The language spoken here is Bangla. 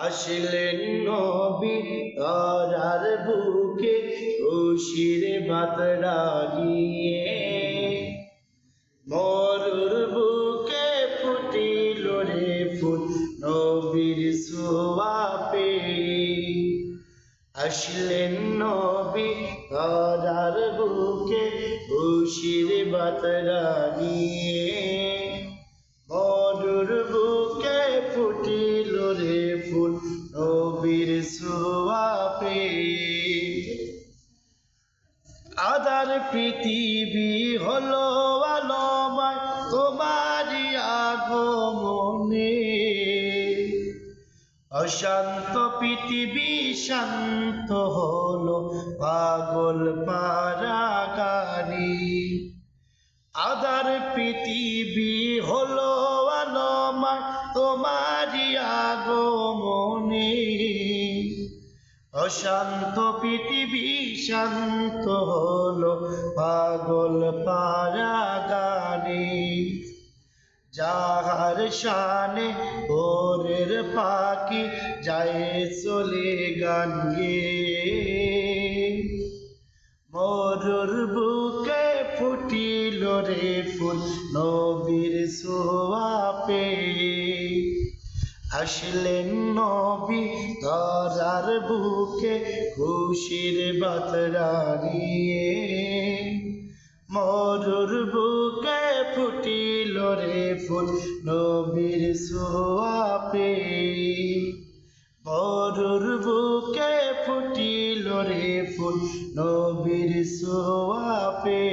আসলেন নবী তারার বুকে খুশির বাতরা নিয়ে। মরুর বুকে ফুটিল রে ফুল নবীর সোয়াপে। আসলেন নবী তারার বুকে খুশির বাতরা নিয়ে। সোয়াপে আদার পৃথিবী হলো আলোমায়, তোমারই আগমনে। অশান্ত পৃথিবী শান্ত হলো পাগল পারাগানি আদার পৃথিবী হলো আলোমায়, তোমারই আগমনে। অশান্ত পৃথিবী শান্ত হলো পাগল পারা গানে যাহার শানে ভোরের পাখি যায় চলে গান গেয়ে মরুর বুকে ফুটিল রে ফুল নবীর সোয়াপে। আসলেন নবী ধরার বুকে খুশির বাতরা নিয়ে। মরুর বুকে ফুটিল রে ফুল নবীর সোয়াপে। মরুর বুকে ফুটিল রে ফুল নবীর সোয়াপে।